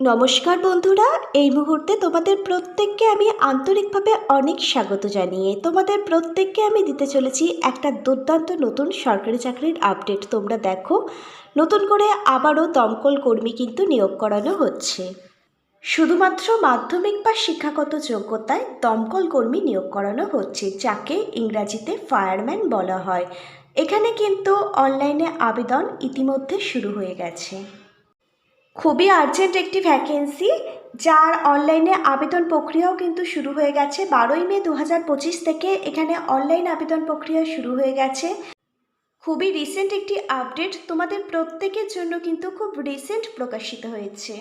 নমস্কার বন্ধুরা, এই মুহূর্তে তোমাদের প্রত্যেককে আমি আন্তরিকভাবে অনেক স্বাগত জানিয়ে তোমাদের প্রত্যেককে আমি দিতে চলেছি একটা দুর্দান্ত নতুন সরকারি চাকরির আপডেট তোমরা দেখো, নতুন করে আবারও দমকল কর্মী কিন্তু নিয়োগ করানো হচ্ছে। শুধুমাত্র মাধ্যমিক বা শিক্ষাগত যোগ্যতায় দমকল কর্মী নিয়োগ করানো হচ্ছে, যাকে ইংরাজিতে ফায়ারম্যান বলা হয়। এখানে কিন্তু অনলাইনে আবেদন ইতিমধ্যে শুরু হয়ে গেছে। খুবই আর্জেন্ট একটি ভ্যাকেন্সি যার অনলাইনে আবেদন প্রক্রিয়াও কিন্তু শুরু হয়ে গেছে। বারোই মে দু হাজার পঁচিশ থেকে এখানে অনলাইন আবেদন প্রক্রিয়া শুরু হয়ে গেছে। খুবই রিসেন্ট একটি আপডেট তোমাদের প্রত্যেকের জন্য কিন্তু খুব রিসেন্ট প্রকাশিত হয়েছে।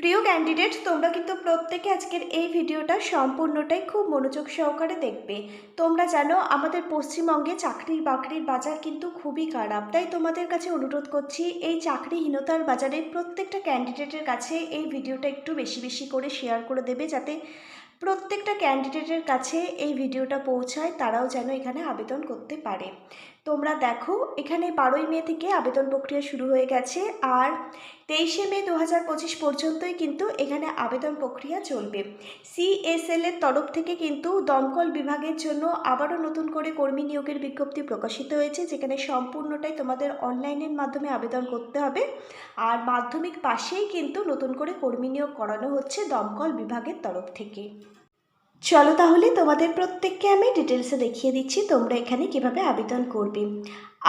প্রিয় ক্যান্ডিডেট তোমরা কিন্তু প্রত্যেকে আজকের এই ভিডিওটা সম্পূর্ণটাই খুব মনোযোগ সহকারে দেখবে। তোমরা জানো, আমাদের পশ্চিমবঙ্গে চাকরির বাকরির বাজার কিন্তু খুবই খারাপ। তাই তোমাদের কাছে অনুরোধ করছি, এই চাকরিহীনতার বাজারে প্রত্যেকটা ক্যান্ডিডেটের কাছে এই ভিডিওটা একটু বেশি বেশি করে শেয়ার করে দেবে, যাতে প্রত্যেকটা ক্যান্ডিডেটের কাছে এই ভিডিওটা পৌঁছায়, তারাও যেন এখানে আবেদন করতে পারে। তোমরা দেখো, এখানে বারোই মে থেকে আবেদন প্রক্রিয়া শুরু হয়ে গেছে আর তেইশে মে দু হাজার পঁচিশ পর্যন্তই কিন্তু এখানে আবেদন প্রক্রিয়া চলবে। সিএসএল এর তরফ থেকে কিন্তু দমকল বিভাগের জন্য আবারও নতুন করে কর্মী নিয়োগের বিজ্ঞপ্তি প্রকাশিত হয়েছে, যেখানে সম্পূর্ণটাই তোমাদের অনলাইনের মাধ্যমে আবেদন করতে হবে। আর মাধ্যমিক পাশেই কিন্তু নতুন করে কর্মী নিয়োগ করানো হচ্ছে দমকল বিভাগের তরফ থেকে। চলো তাহলে তোমাদের প্রত্যেককে আমি ডিটেলসে দেখিয়ে দিচ্ছি, তোমরা এখানে কীভাবে আবেদন করবে।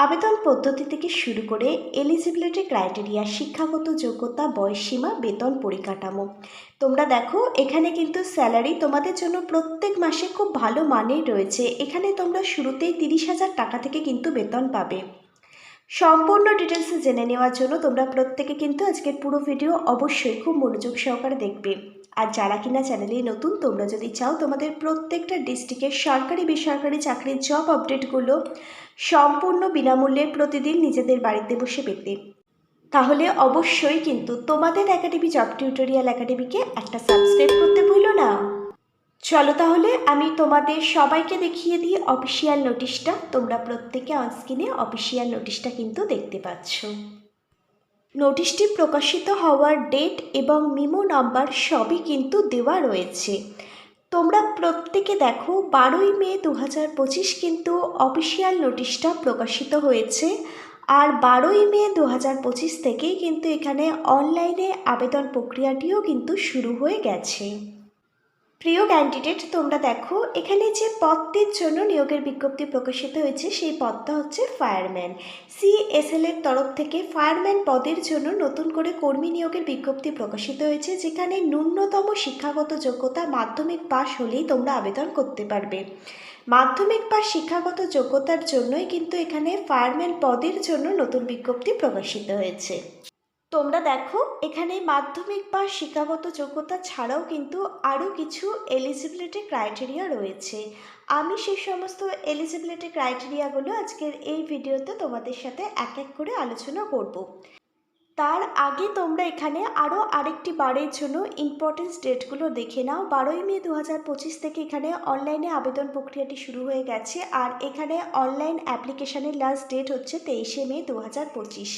আবেদন পদ্ধতি থেকে শুরু করে এলিজিবিলিটি ক্রাইটেরিয়া শিক্ষাগত যোগ্যতা, বয়সসীমা, বেতন পরিকাঠামো। তোমরা দেখো, এখানে কিন্তু স্যালারি তোমাদের জন্য প্রত্যেক মাসে খুব ভালো মানের রয়েছে। এখানে তোমরা শুরুতেই তিরিশ হাজার টাকা থেকে কিন্তু বেতন পাবে। সম্পূর্ণ ডিটেলসে জেনে নেওয়ার জন্য তোমরা প্রত্যেকে কিন্তু আজকের পুরো ভিডিও অবশ্যই খুব মনোযোগ সহকারে দেখবে। আর যারা কিনা চ্যানেলে নতুন, তোমরা যদি চাও তোমাদের প্রত্যেকটা ডিস্ট্রিক্টের সরকারি, বেসরকারি চাকরির জব আপডেটগুলো সম্পূর্ণ বিনামূল্যে প্রতিদিন নিজেদের বাড়িতে বসে পেতে। তাহলে অবশ্যই কিন্তু তোমাদের একাডেমি জব টিউটোরিয়াল একাডেমিকে একটা সাবস্ক্রাইব করতে ভুলো না। চলো তাহলে আমি তোমাদের সবাইকে দেখিয়ে দিই অফিসিয়াল নোটিশটা তোমরা প্রত্যেকে অনস্ক্রিনে অফিসিয়াল নোটিশটা কিন্তু দেখতে পাচ্ছ। নোটিশটি প্রকাশিত হওয়ার ডেট এবং মিমো নাম্বার সবই কিন্তু দেওয়া রয়েছে। তোমরা প্রত্যেকে দেখো, বারোই মে দু হাজার পঁচিশ কিন্তু অফিসিয়াল নোটিশটা প্রকাশিত হয়েছে। আর বারোই মে দু হাজার পঁচিশ থেকেই কিন্তু এখানে অনলাইনে আবেদন প্রক্রিয়াটিও কিন্তু শুরু হয়ে গেছে। প্রিয় ক্যান্ডিডেট তোমরা দেখো, এখানে যে পদটির জন্য নিয়োগের বিজ্ঞপ্তি প্রকাশিত হয়েছে, সেই পদটা হচ্ছে ফায়ারম্যান সিএসএল এর তরফ থেকে ফায়ারম্যান পদের জন্য নতুন করে কর্মী নিয়োগের বিজ্ঞপ্তি প্রকাশিত হয়েছে, যেখানে ন্যূনতম শিক্ষাগত যোগ্যতা মাধ্যমিক পাশ হলেই তোমরা আবেদন করতে পারবে। মাধ্যমিক বা শিক্ষাগত যোগ্যতার জন্যই কিন্তু এখানে ফায়ারম্যান পদের জন্য নতুন বিজ্ঞপ্তি প্রকাশিত হয়েছে। তোমরা দেখো, এখানে মাধ্যমিক বা শিক্ষাগত যোগ্যতা ছাড়াও কিন্তু আরও কিছু এলিজিবিলিটি ক্রাইটেরিয়া রয়েছে। আমি সেই সমস্ত এলিজিবিলিটি ক্রাইটেরিয়াগুলো আজকের এই ভিডিওতে তোমাদের সাথে এক এক করে আলোচনা করব। তার আগে তোমরা এখানে আরও আরেকটি বারের জন্য ইম্পর্টেন্স ডেটগুলো দেখে নাও। বারোই মে দু হাজার পঁচিশ থেকে এখানে অনলাইনে আবেদন প্রক্রিয়াটি শুরু হয়ে গেছে। আর এখানে অনলাইন অ্যাপ্লিকেশানের লাস্ট ডেট হচ্ছে তেইশে মে দু হাজার পঁচিশ।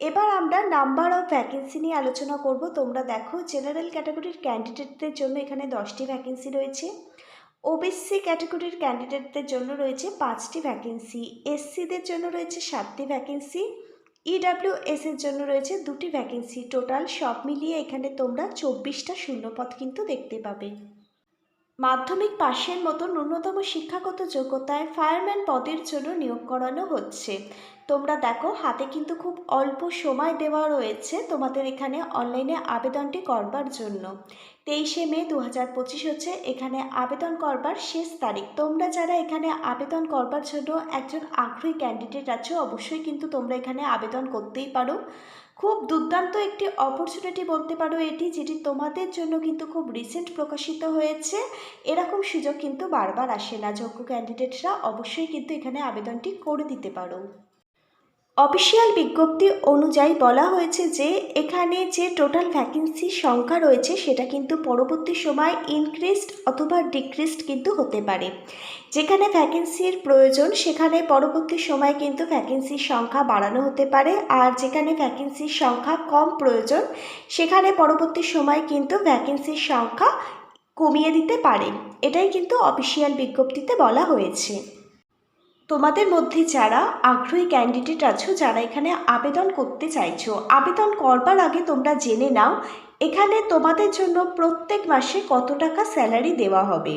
এবার আমরা নাম্বার অফ ভ্যাকেন্সি নিয়ে আলোচনা করব। তোমরা দেখো জেনারেল ক্যাটাগরির ক্যান্ডিডেটদের জন্য এখানে দশটি ভ্যাকেন্সি রয়েছে। ওবিসি ক্যাটাগরির ক্যান্ডিডেটদের জন্য রয়েছে পাঁচটি ভ্যাকেন্সি এসসিদের জন্য রয়েছে সাতটি ভ্যাকেন্সি ইডাব্লিউ এস এর জন্য রয়েছে দুটি ভ্যাকেন্সি টোটাল সব মিলিয়ে এখানে তোমরা চব্বিশটা শূন্যপদ কিন্তু দেখতে পাবে। মাধ্যমিক পাশের মতো ন্যূনতম শিক্ষাগত যোগ্যতায় ফায়ারম্যান পদের জন্য নিয়োগ করানো হচ্ছে। তোমরা দেখো, হাতে কিন্তু খুব অল্প সময় দেওয়া রয়েছে তোমাদের এখানে অনলাইনে আবেদনটি করবার জন্য। তেইশে মে দু হাজার পঁচিশ হচ্ছে, এখানে আবেদন করবার শেষ তারিখ। তোমরা যারা এখানে আবেদন করবার জন্য একজন আগ্রহী ক্যান্ডিডেট আছো, অবশ্যই কিন্তু তোমরা এখানে আবেদন করতেই পারো। খুব দুর্দান্ত একটি অপরচুনিটি বলতে পারো এটি, যেটি তোমাদের জন্য কিন্তু খুব রিসেন্ট প্রকাশিত হয়েছে। এরকম সুযোগ কিন্তু বারবার আসে না। যোগ্য ক্যান্ডিডেটরা অবশ্যই কিন্তু এখানে আবেদনটি করে দিতে পারো। অফিসিয়াল বিজ্ঞপ্তি অনুযায়ী বলা হয়েছে যে, এখানে যে টোটাল ভ্যাকেন্সি সংখ্যা রয়েছে, সেটা কিন্তু পরবর্তী সময় ইনক্রিজড অথবা ডিক্রিজড কিন্তু হতে পারে। যেখানে ভ্যাকেন্সির প্রয়োজন, সেখানে পরবর্তী সময় কিন্তু ভ্যাকেন্সির সংখ্যা বাড়ানো হতে পারে। আর যেখানে ভ্যাকেন্সির সংখ্যা কম প্রয়োজন, সেখানে পরবর্তী সময় কিন্তু ভ্যাকেন্সির সংখ্যা কমিয়ে দিতে পারে। এটাই কিন্তু অফিসিয়াল বিজ্ঞপ্তিতে বলা হয়েছে। তোমাদের মধ্যে যারা আগ্রহী ক্যান্ডিডেট আছো, যারা এখানে আবেদন করতে চাইছো, আবেদন করবার আগে তোমরা জেনে নাও, এখানে তোমাদের জন্য প্রত্যেক মাসে কত টাকা স্যালারি দেওয়া হবে।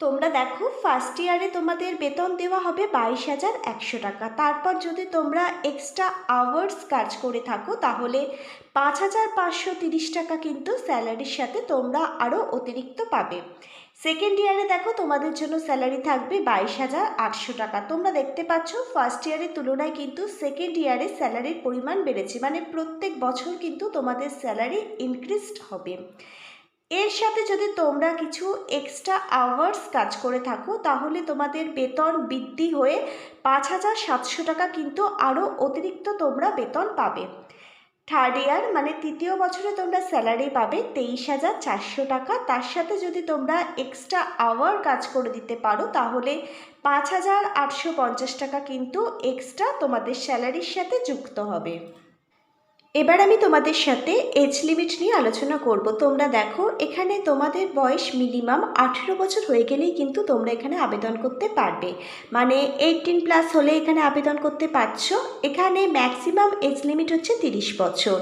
তোমরা দেখো ফার্স্ট ইয়ারে তোমাদের বেতন দেওয়া হবে বাইশ হাজার একশো টাকা। তারপর যদি তোমরা এক্সট্রা আওয়ার্স কাজ করে থাকো, তাহলে পাঁচ হাজার পাঁচশো তিরিশ টাকা কিন্তু স্যালারির সাথে তোমরা আরও অতিরিক্ত পাবে। সেকেন্ড ইয়ারে দেখো তোমাদের জন্য স্যালারি থাকবে বাইশ হাজার আটশো টাকা। তোমরা দেখতে পাচ্ছ ফার্স্ট ইয়ারের তুলনায় কিন্তু সেকেন্ড ইয়ারে স্যালারির পরিমাণ বেড়েছে। মানে প্রত্যেক বছর কিন্তু তোমাদের স্যালারি ইনক্রিজড হবে। এর সাথে যদি তোমরা কিছু এক্সট্রা আওয়ার্স কাজ করে থাকো, তাহলে তোমাদের বেতন বৃদ্ধি হয়ে পাঁচ হাজার সাতশো টাকা কিন্তু আরও অতিরিক্ত তোমরা বেতন পাবে। থার্ড ইয়ার মানে তৃতীয় বছরে তোমরা স্যালারি পাবে তেইশ হাজার চারশো টাকা। তার সাথে যদি তোমরা এক্সট্রা আওয়ার কাজ করে দিতে পারো, তাহলে পাঁচ হাজার আটশো পঞ্চাশ টাকা কিন্তু এক্সট্রা তোমাদের স্যালারির সাথে যুক্ত হবে। এবার আমি তোমাদের সাথে এজ লিমিট নিয়ে আলোচনা করব। তোমরা দেখো, এখানে তোমাদের বয়স মিনিমাম আঠেরো বছর হয়ে গেলেই কিন্তু তোমরা এখানে আবেদন করতে পারবে। মানে এইটিন প্লাস হলে এখানে আবেদন করতে পারছ। এখানে ম্যাক্সিমাম এজ লিমিট হচ্ছে তিরিশ বছর।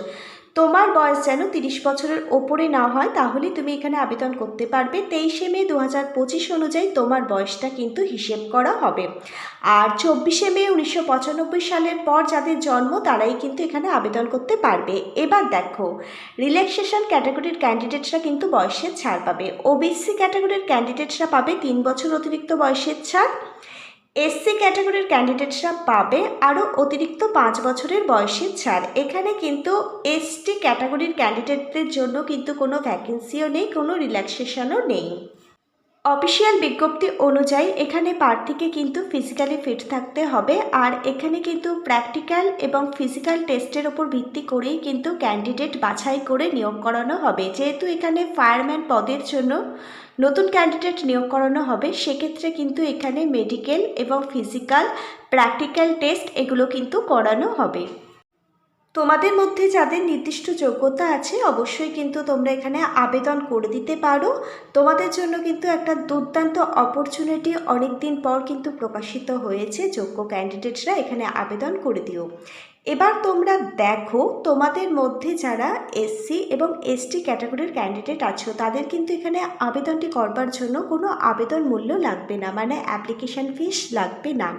তোমার বয়স যেন তিরিশ বছরের ওপরে না হয়, তাহলে তুমি এখানে আবেদন করতে পারবে। তেইশে মে দু হাজার পঁচিশ অনুযায়ী তোমার বয়সটা কিন্তু হিসেব করা হবে। আর চব্বিশে মে উনিশশো পঁচানব্বই সালের পর যাদের জন্ম, তারাই কিন্তু এখানে আবেদন করতে পারবে। এবার দেখো রিল্যাক্সেশন ক্যাটাগরির ক্যান্ডিডেটরা কিন্তু বয়সের ছাড় পাবে। ওবিসি ক্যাটাগরির ক্যান্ডিডেটরা পাবে তিন বছর অতিরিক্ত বয়সের ছাড়। এসসি ক্যাটাগরির ক্যান্ডিডেটরা পাবে আরও অতিরিক্ত পাঁচ বছরের বয়সের ছাড়। এখানে কিন্তু এসটি ক্যাটাগরির ক্যান্ডিডেটদের জন্য কিন্তু কোনো ভ্যাকেন্সিও নেই, কোনো রিল্যাক্সেশনও নেই। অফিসিয়াল বিজ্ঞপ্তি অনুযায়ী এখানে প্রার্থীকে কিন্তু ফিজিক্যালি ফিট থাকতে হবে। আর এখানে কিন্তু প্র্যাকটিক্যাল এবং ফিজিক্যাল টেস্টের ওপর ভিত্তি করেই কিন্তু ক্যান্ডিডেট বাছাই করে নিয়োগ করানো হবে। যেহেতু এখানে ফায়ারম্যান পদের জন্য নতুন ক্যান্ডিডেট নিয়োগ করানো হবে, সেক্ষেত্রে কিন্তু এখানে মেডিকেল এবং ফিজিক্যাল প্র্যাকটিক্যাল টেস্ট এগুলো কিন্তু করানো হবে। তোমাদের মধ্যে যাদের নির্দিষ্ট যোগ্যতা আছে, অবশ্যই কিন্তু তোমরা এখানে আবেদন করে দিতে পারো। তোমাদের জন্য কিন্তু একটা দুর্দান্ত অপরচুনিটি অনেক দিন পর কিন্তু প্রকাশিত হয়েছে। যোগ্য ক্যান্ডিডেটরা এখানে আবেদন করে দিও। এবার তোমরা দেখো, তোমাদের মধ্যে যারা এসসি এবং এসটি ক্যাটাগরির ক্যান্ডিডেট আছো, তাদের কিন্তু এখানে আবেদনটি করবার জন্য কোনো আবেদন মূল্য লাগবে না মানে অ্যাপ্লিকেশন ফিস লাগবে না।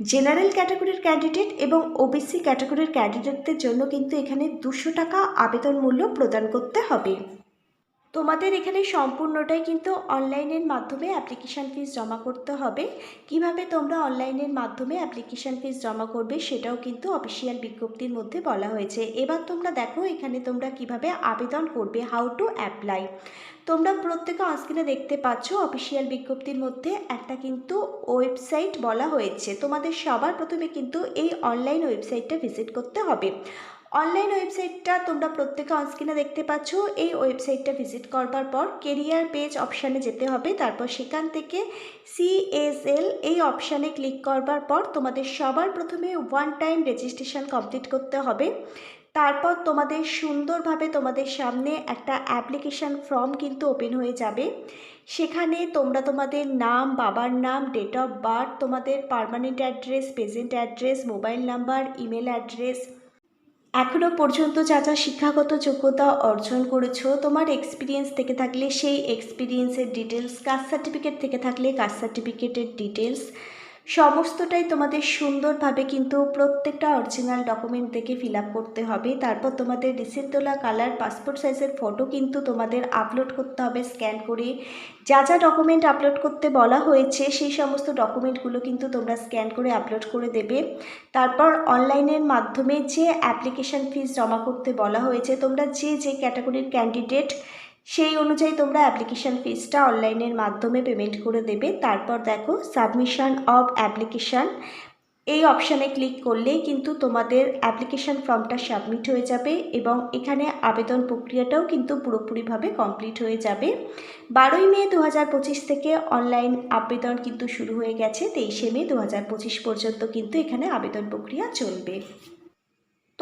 জেনারেল ক্যাটাগরির ক্যান্ডিডেট এবং ওবিসি ক্যাটাগরির ক্যান্ডিডেটদের জন্য কিন্তু এখানে দুশো টাকা আবেদন মূল্য প্রদান করতে হবে। তোমাদের এখানে সম্পূর্ণটাই কিন্তু অনলাইনের মাধ্যমে অ্যাপ্লিকেশান ফিস জমা করতে হবে। কীভাবে তোমরা অনলাইনের মাধ্যমে অ্যাপ্লিকেশান ফিস জমা করবে সেটাও কিন্তু অফিসিয়াল বিজ্ঞপ্তির মধ্যে বলা হয়েছে। এবার তোমরা দেখো এখানে তোমরা কীভাবে আবেদন করবে হাউ টু অ্যাপ্লাই তোমরা প্রত্যেকে স্ক্রিনে দেখতে পাচ্ছ অফিসিয়াল বিজ্ঞপ্তির মধ্যে একটা কিন্তু ওয়েবসাইট বলা হয়েছে। তোমাদের সবার প্রথমে কিন্তু এই অনলাইন ওয়েবসাইটটা ভিজিট করতে হবে। অনলাইন ওয়েবসাইটটা তোমরা প্রত্যেকে অনস্ক্রিনে দেখতে পাচ্ছ। এই ওয়েবসাইটটা ভিজিট করবার পর কেরিয়ার পেজ অপশানে যেতে হবে। তারপর সেখান থেকে সিএসএল এই অপশানে ক্লিক করবার পর তোমাদের সবার প্রথমে ওয়ান টাইম রেজিস্ট্রেশন কমপ্লিট করতে হবে। তারপর তোমাদের সুন্দরভাবে তোমাদের সামনে একটা অ্যাপ্লিকেশান ফর্ম কিন্তু ওপেন হয়ে যাবে। সেখানে তোমরা তোমাদের নাম, বাবার নাম ডেট অফ বার্থ তোমাদের permanent address present address mobile number email address এখনও পর্যন্ত যা যা শিক্ষাগত যোগ্যতা অর্জন করেছ, তোমার এক্সপিরিয়েন্স থেকে থাকলে সেই এক্সপিরিয়েন্সের ডিটেলস কাস্ট সার্টিফিকেট থেকে থাকলে কাস্ট সার্টিফিকেটের ডিটেলস সমস্তটাই তোমাদের সুন্দরভাবে কিন্তু প্রত্যেকটা অরিজিনাল ডকুমেন্ট দেখে ফিল করতে হবে। তারপর তোমাদের রিসেন্ট তোলা কালার পাসপোর্ট সাইজের ফটো কিন্তু তোমাদের আপলোড করতে হবে স্ক্যান করে। যা যা ডকুমেন্ট আপলোড করতে বলা হয়েছে, সেই সমস্ত ডকুমেন্টগুলো কিন্তু তোমরা স্ক্যান করে আপলোড করে দেবে। তারপর অনলাইনের মাধ্যমে যে অ্যাপ্লিকেশান ফিস জমা করতে বলা হয়েছে, তোমরা যে যে ক্যাটাগরির ক্যান্ডিডেট সেই অনুযায়ী তোমরা অ্যাপ্লিকেশান ফিসটা অনলাইনের মাধ্যমে পেমেন্ট করে দেবে। তারপর দেখো সাবমিশন অফ অ্যাপ্লিকেশান এই অপশানে ক্লিক করলেই কিন্তু তোমাদের অ্যাপ্লিকেশন ফর্মটা সাবমিট হয়ে যাবে এবং এখানে আবেদন প্রক্রিয়াটাও কিন্তু পুরোপুরিভাবে কমপ্লিট হয়ে যাবে। বারোই মে দু হাজার পঁচিশ থেকে অনলাইন আবেদন কিন্তু শুরু হয়ে গেছে, তেইশে মে দু হাজার পঁচিশ পর্যন্ত কিন্তু এখানে আবেদন প্রক্রিয়া চলবে।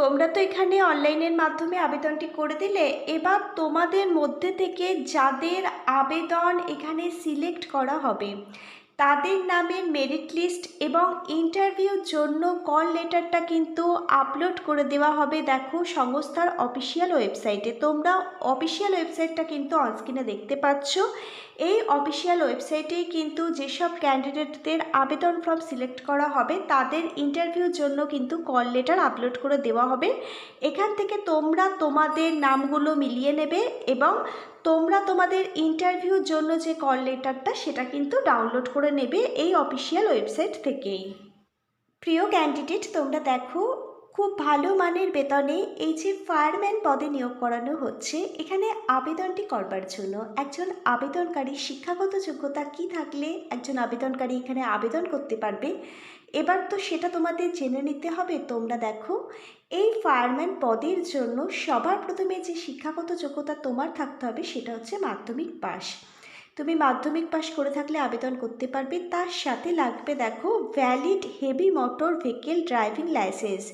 তোমরা তো এখানে অনলাইনের মাধ্যমে আবেদনটি করে দিলে, এবার তোমাদের মধ্যে থেকে যাদের আবেদন এখানে সিলেক্ট করা হবে। তাদের নামের মেরিট লিস্ট এবং ইন্টারভিউর জন্য কল লেটারটা কিন্তু আপলোড করে দেওয়া হবে। দেখো, সংস্থার অফিসিয়াল ওয়েবসাইটে তোমরা অফিসিয়াল ওয়েবসাইটটা কিন্তু অনস্ক্রিনে দেখতে পাচ্ছ। এই অফিসিয়াল ওয়েবসাইটেই কিন্তু যেসব ক্যান্ডিডেটদের আবেদন ফর্ম সিলেক্ট করা হবে, তাদের ইন্টারভিউর জন্য কিন্তু কল লেটার আপলোড করে দেওয়া হবে। এখান থেকে তোমরা তোমাদের নামগুলো মিলিয়ে নেবে এবং তোমরা তোমাদের ইন্টারভিউর জন্য যে কল লেটারটা সেটা কিন্তু ডাউনলোড করে নেবে এই অফিসিয়াল ওয়েবসাইট থেকেই। প্রিয় ক্যান্ডিডেট তোমরা দেখো, খুব ভালো মানের বেতনে এই যে ফায়ারম্যান পদে নিয়োগ করানো হচ্ছে, এখানে আবেদনটি করবার জন্য। একজন আবেদনকারী শিক্ষাগত যোগ্যতা কি থাকলে একজন আবেদনকারী এখানে আবেদন করতে পারবে? এবার তো সেটা তোমাদের জেনে নিতে হবে। তোমরা দেখো, এই ফায়ারম্যান পদের জন্য সবার প্রথমে যে শিক্ষাগত যোগ্যতা তোমার থাকতে হবে, সেটা হচ্ছে মাধ্যমিক পাস তুমি মাধ্যমিক পাশ করে থাকলে আবেদন করতে পারবে, তার সাথে লাগবে দেখো valid heavy motor vehicle driving licence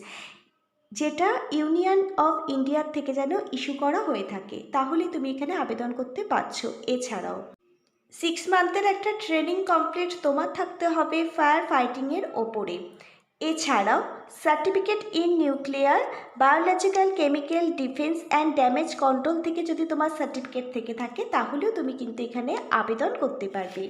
যেটা ইউনিয়ন অফ ইন্ডিয়ার থেকে যেন ইস্যু করা হয়ে থাকে। তাহলে তুমি এখানে আবেদন করতে পারছ। এছাড়াও সিক্স মান্থের একটা ট্রেনিং কমপ্লিট তোমার থাকতে হবে ফায়ার ফাইটিংয়ের ওপরে। এছাড়াও certificate in nuclear, biological, chemical, defence and damage control থেকে যদি তোমার সার্টিফিকেট থেকে থাকে, তাহলেও তুমি কিন্তু এখানে আবেদন করতে পারবে।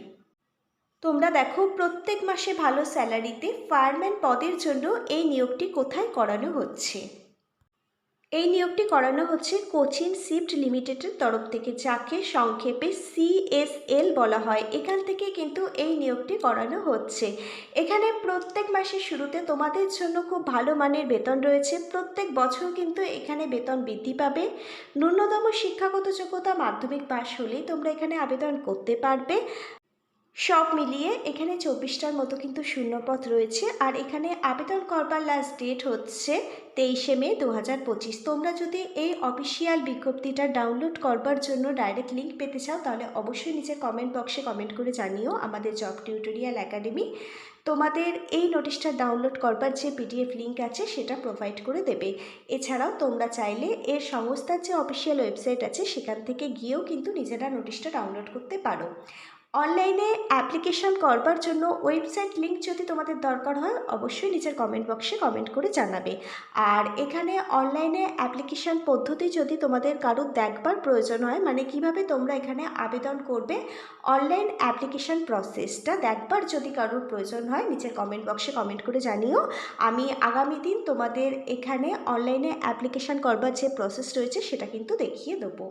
তোমরা দেখো, প্রত্যেক মাসে ভালো স্যালারিতে ফায়ারম্যান পদের জন্য এই নিয়োগটি কোথায় করানো হচ্ছে। এই নিয়োগটি করানো হচ্ছে কোচিন শিফট লিমিটেডের তরফ থেকে, যাকে সংক্ষেপে সিএসএল বলা হয়। এখান থেকে কিন্তু এই নিয়োগটি করানো হচ্ছে। এখানে প্রত্যেক মাসের শুরুতে তোমাদের জন্য খুব ভালো মানের বেতন রয়েছে। প্রত্যেক বছর কিন্তু এখানে বেতন বৃদ্ধি পাবে। ন্যূনতম শিক্ষাগত যোগ্যতা মাধ্যমিক পাশ হলেই তোমরা এখানে আবেদন করতে পারবে। সব মিলিয়ে এখানে চব্বিশটার মতো কিন্তু শূন্যপথ রয়েছে। আর এখানে আবেদন করবার লাস্ট ডেট হচ্ছে তেইশে মে দু হাজার পঁচিশ। তোমরা যদি এই অফিসিয়াল বিজ্ঞপ্তিটা ডাউনলোড করবার জন্য ডাইরেক্ট লিঙ্ক পেতে চাও, তাহলে অবশ্যই নিচে কমেন্ট বক্সে কমেন্ট করে জানিও আমাদের জব টিউটোরিয়াল একাডেমি তোমাদের এই নোটিশটা ডাউনলোড করবার যে পিডিএফ লিঙ্ক আছে, সেটা প্রোভাইড করে দেবে। এছাড়াও তোমরা চাইলে এর সংস্থার যে অফিসিয়াল ওয়েবসাইট আছে, সেখান থেকে গিয়েও কিন্তু নিজেরা নোটিশটা ডাউনলোড করতে পারো। অনলাইনে অ্যাপ্লিকেশন করবার জন্য ওয়েবসাইট লিঙ্ক যদি তোমাদের দরকার হয়, অবশ্যই নিচের কমেন্ট বক্সে কমেন্ট করে জানাবে। আর এখানে অনলাইনে অ্যাপ্লিকেশন পদ্ধতি যদি তোমাদের কারোর দেখবার প্রয়োজন হয় মানে কীভাবে তোমরা এখানে আবেদন করবে, অনলাইন অ্যাপ্লিকেশন প্রসেসটা দেখবার যদি কারোর প্রয়োজন হয়, নিচের কমেন্ট বক্সে কমেন্ট করে জানিও। আমি আগামী দিন তোমাদের এখানে অনলাইনে অ্যাপ্লিকেশন করবার যে প্রসেস রয়েছে, সেটা কিন্তু দেখিয়ে দেবো।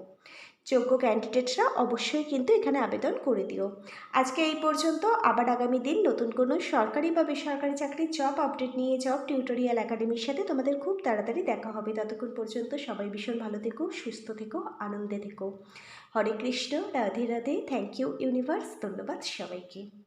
যোগ্য ক্যান্ডিডেটরা অবশ্যই কিন্তু এখানে আবেদন করে দিও। আজকে এই পর্যন্ত। আবার আগামী দিন নতুন কোনো সরকারি বা বেসরকারি চাকরির জব আপডেট নিয়ে জব টিউটোরিয়াল একাডেমির সাথে তোমাদের খুব তাড়াতাড়ি দেখা হবে। ততক্ষণ পর্যন্ত সবাই ভীষণ ভালো থেকো, সুস্থ থেকো, আনন্দে থেকো। Hare Krishna, Radhe Radhe. Thank you universe ধন্যবাদ সবাইকে।